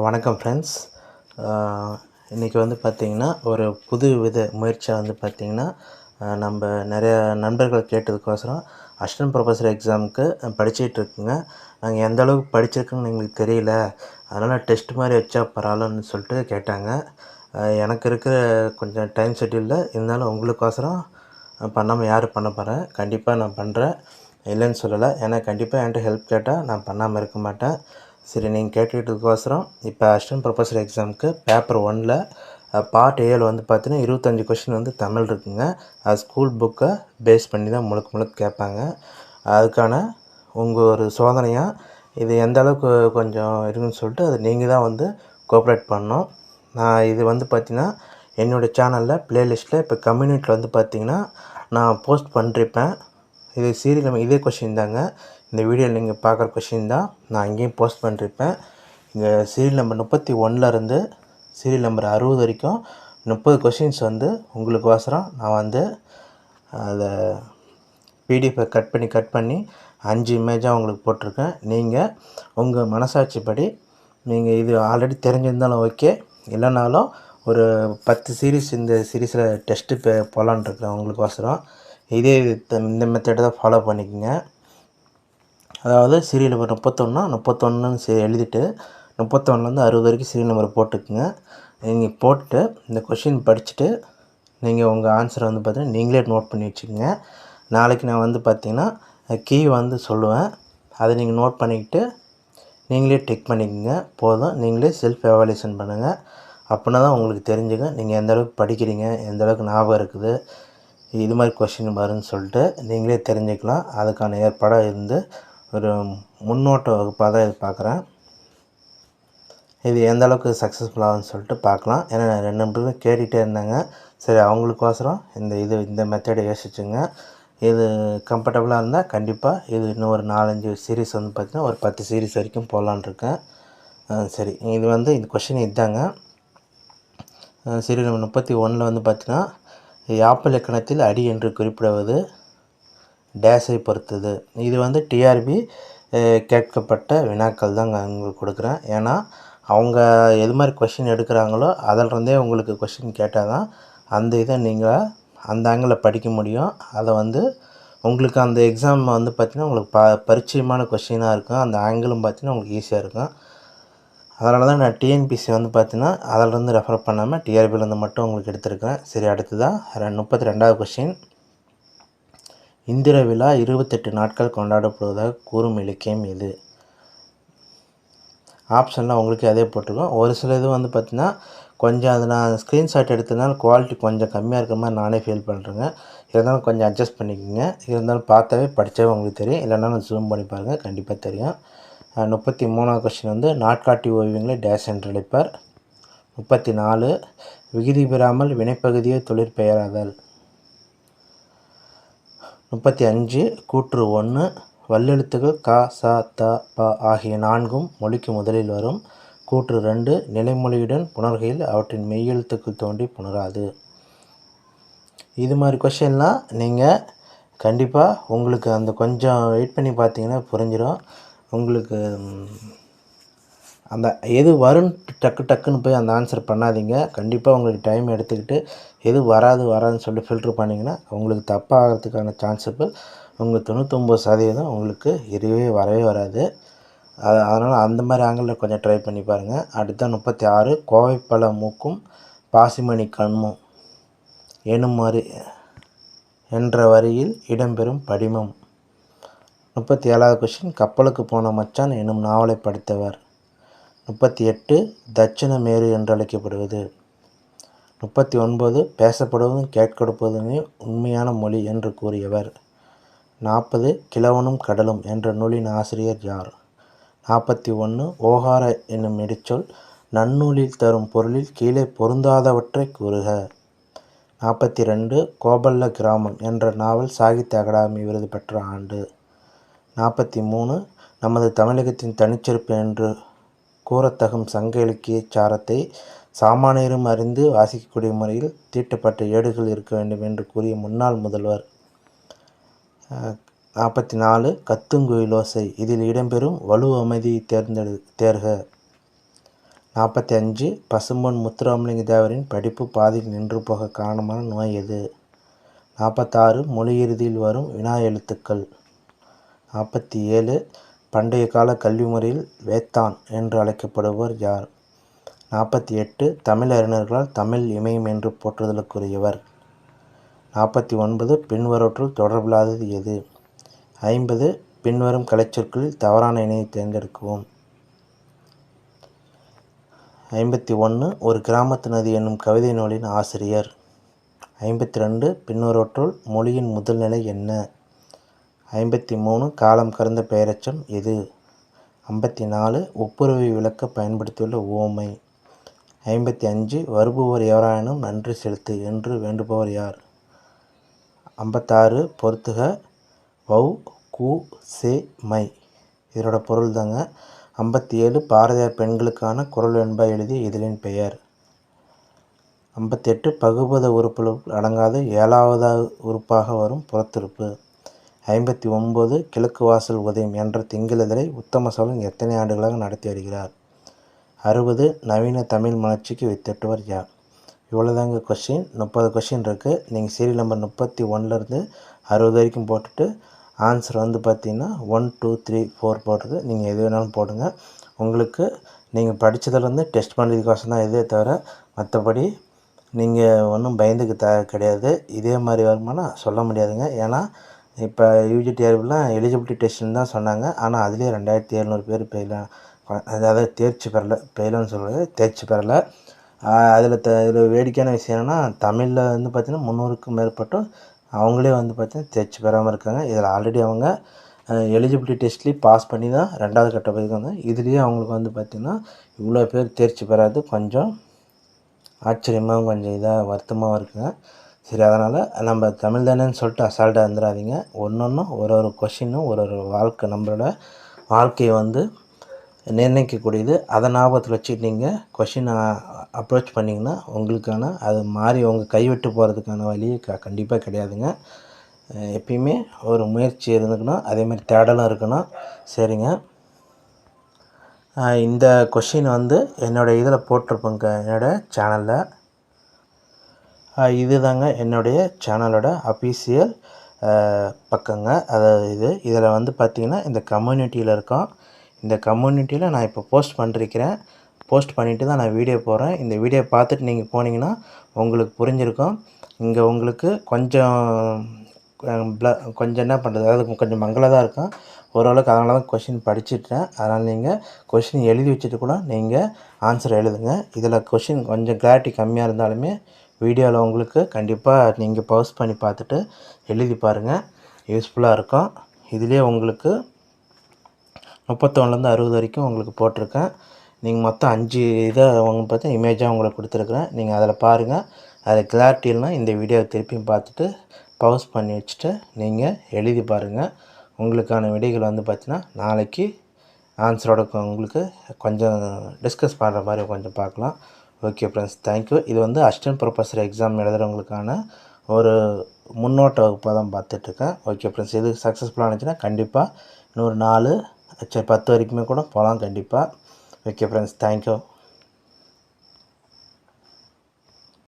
வணக்கம் ஃப்ரெண்ட்ஸ் இன்றைக்கி வந்து பார்த்திங்கன்னா ஒரு புது வித முயற்சியாக வந்து பார்த்திங்கன்னா நம்ம நிறையா நண்பர்கள் கேட்டதுக்கோசரம் அசிஸ்டன்ட் ப்ரொஃபஸர் எக்ஸாமுக்கு படிச்சுட்டு இருக்குங்க. நாங்கள் எந்த அளவுக்கு படிச்சிருக்கோன்னு எங்களுக்கு தெரியல. அதனால் டெஸ்ட் மாதிரி வச்சா பரவாயில்லன்னு சொல்லிட்டு கேட்டாங்க. எனக்கு இருக்கிற கொஞ்சம் டைம் ஷெட்யூலில் இருந்தாலும் உங்களுக்கோசரம் பண்ணாமல் யார் பண்ண போகிறேன் கண்டிப்பாக நான் பண்ணுறேன் இல்லைன்னு சொல்லலை. ஏன்னா கண்டிப்பாக என்கிட்ட ஹெல்ப் கேட்டால் நான் பண்ணாமல் இருக்க மாட்டேன். சரி நீங்கள் கேட்டுக்கிட்டதுக்கோசரம் இப்போ அசிஸ்டன்ட் ப்ரொஃபஸர் எக்ஸாமுக்கு பேப்பர் ஒனில் பார்ட் ஏழு வந்து பார்த்தீங்கன்னா இருபத்தஞ்சி கொஷின் வந்து தமிழ் இருக்குங்க. அது ஸ்கூல் புக்கை பேஸ் பண்ணி தான் முழுக்க முழுக்க கேட்பாங்க. அதுக்கான உங்கள் ஒரு சோதனையாக இது எந்த அளவுக்கு கொஞ்சம் இருக்குன்னு சொல்லிட்டு அது நீங்கள் தான் வந்து கோஆப்ரேட் பண்ணணும். நான் இது வந்து பார்த்திங்கன்னா என்னோடய சேனலில் ப்ளேலிஸ்ட்டில் இப்போ கம்யூனிட்டியில் வந்து பார்த்தீங்கன்னா நான் போஸ்ட் பண்ணிருப்பேன் இது சீரியல் நம்ம இதே கொஷின் தாங்க. இந்த வீடியோவில் நீங்கள் பார்க்குற கொஷின் தான். நான் அங்கேயும் போஸ்ட் பண்ணிருப்பேன். இந்த சீரியல் நம்பர் முப்பத்தி ஒன்றுலேருந்து சீரியல் நம்பர் அறுபது வரைக்கும் முப்பது கொஷின்ஸ் வந்து உங்களுக்கு வாசரம். நான் வந்து அதை பிடிஎஃபை கட் பண்ணி கட் பண்ணி அஞ்சு இமேஜாக உங்களுக்கு போட்டிருக்கேன். நீங்கள் உங்கள் மனசாட்சிப்படி நீங்கள் இது ஆல்ரெடி தெரிஞ்சிருந்தாலும் ஓகே இல்லைனாலும் ஒரு பத்து சீரீஸ் இந்த சீரீஸில் டெஸ்ட்டு பே போகலான் இருக்கிறேன் உங்களுக்கு வாசரம். இதே இந்த மெத்தடை தான் ஃபாலோ பண்ணிக்கோங்க. அதாவது சீரியல் நம்பர் முப்பத்தொன்னா முப்பத்தொன்னுன்னு சரி எழுதிட்டு முப்பத்தொன்னுலேருந்து அறுபது வரைக்கும் சீரியல் நம்பர் போட்டுக்குங்க. நீங்கள் போட்டு இந்த கொஷின் படிச்சுட்டு நீங்கள் உங்கள் ஆன்சரை வந்து பார்த்தீங்கன்னா நீங்களே நோட் பண்ணி வச்சுக்கோங்க. நாளைக்கு நான் வந்து பார்த்திங்கன்னா கீ வந்து சொல்லுவேன். அதை நீங்கள் நோட் பண்ணிக்கிட்டு நீங்களே டிக் பண்ணிக்கோங்க. போதும். நீங்களே செல்ஃப் எவாலுவேஷன் பண்ணுங்கள் அப்படின்னா தான் உங்களுக்கு தெரிஞ்சுங்க நீங்கள் எந்த அளவுக்கு படிக்கிறீங்க எந்தளவுக்கு ஞாபகம் இருக்குது இது மாதிரி கொஷின் வரும்னு சொல்லிட்டு நீங்களே தெரிஞ்சுக்கலாம். அதுக்கான ஏற்பாடாக இருந்து ஒரு முன்னோட்ட வகுப்பாக தான் இது பார்க்குறேன் இது எந்த அளவுக்கு சக்ஸஸ்ஃபுல் ஆகும்னு சொல்லிட்டு பார்க்கலாம் ஏன்னா ரெண்டு பேரும் கேட்டுகிட்டே இருந்தாங்க. சரி அவங்களுக்கோசரம் இந்த இது இந்த மெத்தடை யோசிச்சுங்க. இது கம்ஃபர்டபுளாக இருந்தால் கண்டிப்பாக இது இன்னும் ஒரு நாலஞ்சு சீரீஸ் வந்து பார்த்திங்கன்னா ஒரு பத்து சீரீஸ் வரைக்கும் போகலான் இருக்கேன். சரி. இது வந்து இந்த கொஷின் இதுதாங்க சீரியல் முப்பத்தி ஒன்றில் வந்து பார்த்திங்கன்னா யாப்பு இலக்கணத்தில் அடி என்று குறிப்பிடுவது டேஸை பொறுத்தது. இது வந்து டிஆர்பி கேட்கப்பட்ட வினாக்கள் தான் உங்களுக்கு கொடுக்குறேன். ஏன்னா அவங்க எது மாதிரி கொஷின் எடுக்கிறாங்களோ அதிலிருந்தே உங்களுக்கு கொஷின் கேட்டால் தான் அந்த இதை நீங்கள் அந்த ஆங்கிளில் படிக்க முடியும். அதை வந்து உங்களுக்கு அந்த எக்ஸாம் வந்து பார்த்திங்கன்னா உங்களுக்கு ப பரிச்சயமான கொஷினாக இருக்கும். அந்த ஆங்கிளும் பார்த்தீங்கன்னா உங்களுக்கு ஈஸியாக இருக்கும். அதனால தான் நான் டிஎன்பிசி வந்து பார்த்தீங்கன்னா அதிலிருந்து ரெஃபர் பண்ணாமல் டிஆர்பிலேருந்து மட்டும் உங்களுக்கு எடுத்திருக்கேன். சரி அடுத்ததான் முப்பத்தி ரெண்டாவது கொஷின் இந்திர விழா இருபத்தெட்டு நாட்கள் கொண்டாடப்படுவதாக கூறும் இலக்கியம் இது ஆப்ஷன்லாம் உங்களுக்கு அதே போட்டிருக்கோம். ஒரு சில இது வந்து பார்த்தீங்கன்னா கொஞ்சம் அது நான் ஸ்க்ரீன்ஷாட் எடுத்ததுனால குவாலிட்டி கொஞ்சம் கம்மியாக இருக்கிற மாதிரி நானே ஃபீல் பண்ணுறேங்க இருந்தாலும் கொஞ்சம் அட்ஜஸ்ட் பண்ணிக்கோங்க. இருந்தாலும் பார்த்தாவே படித்தாவே உங்களுக்கு தெரியும். இல்லைனாலும் ஜூம் பண்ணி பாருங்கள் கண்டிப்பாக தெரியும். முப்பத்தி மூணாவது கொஸ்டின் வந்து நாட்காட்டி ஓவியங்களை டேஷ் என்று அழைப்பார். முப்பத்தி நாலு விகுதி பெறாமல் வினைப்பகுதியை தொழிற்பெயராதல் முப்பத்தி அஞ்சு கூற்று ஒன்று வல்லெழுத்துகள் க ச த ப ஆகிய நான்கும் மொழிக்கு முதலில் வரும். கூற்று ரெண்டு நிலைமொழியுடன் புணர்கையில் அவற்றின் மெய்யெழுத்துக்கள் தோண்டி புணராது. இது மாதிரி கொஷின்லாம் நீங்கள் கண்டிப்பாக உங்களுக்கு அந்த கொஞ்சம் வெயிட் பண்ணி பார்த்தீங்கன்னா புரிஞ்சிடும் உங்களுக்கு அந்த எது வரும்னு டக்கு டக்குன்னு போய் அந்த ஆன்சர் பண்ணாதீங்க. கண்டிப்பாக உங்களுக்கு டைம் எடுத்துக்கிட்டு எது வராது வராதுன்னு சொல்லி ஃபில்ட்ரு பண்ணிங்கன்னா உங்களுக்கு தப்பாகிறதுக்கான சான்ஸுக்கு உங்கள் தொண்ணூற்றொம்பது சதவீதம் உங்களுக்கு எதுவே வரவே வராது. அது அதனால் அந்த மாதிரி ஆங்கிளில் கொஞ்சம் ட்ரை பண்ணி பாருங்கள் அடுத்த முப்பத்தி ஆறு கோவைப்பழ மூக்கும் பாசிமணி கண்மும் எனுமாறு என்ற வரியில் இடம்பெறும் படிமம். முப்பத்தி ஏழாவது கொஷின் கப்பலுக்கு போன மச்சான் எனும் நாவலை படித்தவர். முப்பத்தி எட்டு தட்சிண மேரு என்று அழைக்கப்படுவது. முப்பத்தி ஒன்பது பேசப்படுவதும் கேட்கப்படுவதுமே உண்மையான மொழி என்று கூறியவர். நாற்பது கிழவனும் கடலும் என்ற நூலின் ஆசிரியர் யார்? நாற்பத்தி ஒன்று ஓகார என்னும் இடிச்சொல் நன்னூலில் தரும் பொருளில் கீழே பொருந்தாதவற்றை கூறுக. நாற்பத்தி ரெண்டு கோபல்ல கிராமம் என்ற நாவல் சாகித்ய அகாடமி விருது பெற்ற ஆண்டு. நாற்பத்தி மூணு நமது தமிழகத்தின் தனிச்சிறப்பு என்று கூறத்தகும் சங்க இலக்கியச் சாரத்தை சாமானியரும் அறிந்து வாசிக்கக்கூடிய முறையில் தீட்டப்பட்ட ஏடுகள் இருக்க வேண்டும் என்று கூறிய முன்னாள் முதல்வர். நாற்பத்தி நாலு கத்துங்குயிலோசை இதில் இடம்பெறும் வலு அமைதி தேர்ந்தெடு தேர்க. நாற்பத்தி அஞ்சு பசும்பொன் முத்துராமலிங்க தேவரின் படிப்பு பாதியில் நின்று போக காரணமான நோய் எது? நாற்பத்தாறு மொழி இறுதியில் வரும் வினா எழுத்துக்கள் நாற்பத்தி ஏழு பண்டைய கால கல்வி முறையில் வேத்தான் என்று அழைக்கப்படுபவர் யார்? நாற்பத்தி எட்டு தமிழ் அறிஞர்களால் தமிழ் இமயம் என்று போற்றுதலுக்குரியவர். நாற்பத்தி ஒன்பது பின்வரவற்றுள் தொடர்பில்லாதது எது? ஐம்பது பின்வரும் கலைச்சொற்களில் தவறான இணையை தேர்ந்தெடுக்கவும். ஐம்பத்தி ஒன்று ஒரு கிராமத்து நதி என்னும் கவிதை நூலின் ஆசிரியர். ஐம்பத்தி ரெண்டு பின்வரவற்றுள் மொழியின் முதல் நிலை என்ன? ஐம்பத்தி மூணு காலம் கடந்த பெயரச்சம் எது? ஐம்பத்தி நாலு ஒப்புரவை விளக்க பயன்படுத்தியுள்ள ஓமை. ஐம்பத்தி அஞ்சு வருபவர் எவராயினும் நன்றி செலுத்து என்று வேண்டுபவர் யார்? ஐம்பத்தாறு பொறுத்துக வௌ கு சே மை. இதனோட பொருள் தாங்க ஐம்பத்தி ஏழு பாரதியார் பெண்களுக்கான குரல் வெண்பா எழுதிய இதழின் பெயர். ஐம்பத்தெட்டு பகுபத உறுப்புகள் அடங்காத ஏழாவது உறுப்பாக வரும் புறத்திருப்பு. ஐம்பத்தி ஒன்பது கிழக்கு வாசல் உதயம் என்ற திங்களிதழை உத்தம சோழன் எத்தனை ஆண்டுகளாக நடத்தி வருகிறார்? அறுபது நவீன தமிழ் மலர்ச்சிக்கு வித்திட்டவர் யார்? இவ்வளோதாங்க கொஷின் முப்பது கொஷின் இருக்குது நீங்கள் சீரியல் நம்பர் முப்பத்தி ஒன்லேருந்து அறுபது வரைக்கும் போட்டுட்டு ஆன்சர் வந்து பார்த்தீங்கன்னா ஒன் டூ த்ரீ ஃபோர் போடுறது நீங்கள் எது வேணாலும் போடுங்க. உங்களுக்கு நீங்கள் படித்ததுலேருந்து டெஸ்ட் பண்ணுறதுக்கோசம் தான் இதே தவிர மற்றபடி நீங்கள் ஒன்றும் பயந்துக்க த கிடையாது. இதே மாதிரி வருமானா சொல்ல முடியாதுங்க. ஏன்னா இப்போ யூஜி தேர்வுலாம் எலிஜிபிலிட்டி டெஸ்ட்டுன்னு தான் சொன்னாங்க. ஆனால் அதுலேயே ரெண்டாயிரத்தி எழுநூறு பேர் பெயிலாம் அதாவது தேர்ச்சி பெறலை பெயிலன்னு சொல்கிறது தேர்ச்சி பெறலை. அதில் த இதில் வேடிக்கையான விஷயம் என்னென்னா தமிழில் வந்து பார்த்திங்கன்னா முந்நூறுக்கும் மேற்பட்டும் அவங்களே வந்து பார்த்திங்கன்னா தேர்ச்சி பெறாமல் இருக்காங்க. இதில் ஆல்ரெடி அவங்க எலிஜிபிலிட்டி டெஸ்ட்லேயும் பாஸ் பண்ணி தான் ரெண்டாவது கட்ட போயிருக்காங்க இதுலேயே அவங்களுக்கு வந்து பார்த்திங்கன்னா இவ்வளோ பேர் தேர்ச்சி பெறாது. கொஞ்சம் ஆச்சரியமாகவும் கொஞ்சம் இதாக வருத்தமாகவும் இருக்குங்க. சரி அதனால் நம்ம தமிழ் தானேன்னு சொல்லிட்டு அசால்ட்டாக இருந்துடாதீங்க ஒன்று ஒன்றும் ஒரு ஒரு கொஷினும் ஒரு ஒரு வாழ்க்கை நம்மளோட வாழ்க்கையை வந்து நிர்ணயிக்கக்கூடியது. அதை ஞாபகத்தில் வச்சுட்டு நீங்கள் கொஷினை அப்ரோச் பண்ணிங்கன்னா உங்களுக்கான அது மாறி உங்கள் கைவிட்டு போகிறதுக்கான வழி க கண்டிப்பாக கிடையாதுங்க. எப்பயுமே ஒரு முயற்சி இருந்துக்கணும் அதேமாதிரி தேடலும் இருக்கணும். சரிங்க. இந்த கொஷின் வந்து என்னோடய இதில் போட்டிருப்பேங்க என்னோடய சேனலில் இது தாங்க என்னுடைய சேனலோட அஃபீஷியல் பக்கங்க. அதாவது இது இதில் வந்து பார்த்திங்கன்னா இந்த கம்யூனிட்டியில் இருக்கோம். இந்த கம்யூனிட்டியில் நான் இப்போ போஸ்ட் பண்ணிருக்கிறேன். போஸ்ட் பண்ணிவிட்டு தான் நான் வீடியோ போகிறேன் இந்த வீடியோ பார்த்துட்டு நீங்கள் போனீங்கன்னா உங்களுக்கு புரிஞ்சிருக்கும். இங்கே உங்களுக்கு கொஞ்சம் கொஞ்சம் என்ன பண்ணுறது அதாவது கொஞ்சம் மங்களாக தான் இருக்கும். ஓரளவுக்கு அதனால தான் கொஷின் படிச்சுட்டேன். அதனால் நீங்கள் கொஷின் எழுதி வச்சுட்டு கூட நீங்கள் ஆன்சர் எழுதுங்க. இதில் கொஷின் கொஞ்சம் கிளாரிட்டி கம்மியாக இருந்தாலுமே வீடியோவில் உங்களுக்கு கண்டிப்பாக நீங்கள் பவுஸ் பண்ணி பார்த்துட்டு எழுதி பாருங்கள். யூஸ்ஃபுல்லாக இருக்கும். இதுலேயே உங்களுக்கு முப்பத்தொன்னுலேருந்து அறுபது வரைக்கும் உங்களுக்கு போட்டிருக்கேன். நீங்கள் மொத்தம் அஞ்சு இதை அவங்க பார்த்து இமேஜாக உங்களுக்கு கொடுத்துருக்குறேன். நீங்கள் அதில் பாருங்கள். அதில் கிளாரிட்டி இல்லைனா இந்த வீடியோவை திருப்பியும் பார்த்துட்டு பவுஸ் பண்ணி வச்சுட்டு நீங்கள் எழுதி பாருங்கள். உங்களுக்கான விடைகள் வந்து பார்த்தீங்கன்னா நாளைக்கு ஆன்சரோட உங்களுக்கு கொஞ்சம் டிஸ்கஸ் பண்ணுற மாதிரி கொஞ்சம் பார்க்கலாம். ஓகே ஃப்ரெண்ட்ஸ் தேங்க்யூ இது வந்து அசிஸ்டன்ட் ப்ரொஃபஸர் எக்ஸாம் எழுதுகிறவங்களுக்கான ஒரு முன்னோட்ட வகுப்பாக தான் பார்த்துட்ருக்கேன். ஓகே ஃப்ரெண்ட்ஸ் இது சக்ஸஸ்ஃபுல்லாக இருந்துச்சுன்னா கண்டிப்பாக இன்னொரு நாலு சரி பத்து வரைக்குமே கூட போகலாம் கண்டிப்பாக ஓகே ஃப்ரெண்ட்ஸ் தேங்க்யூ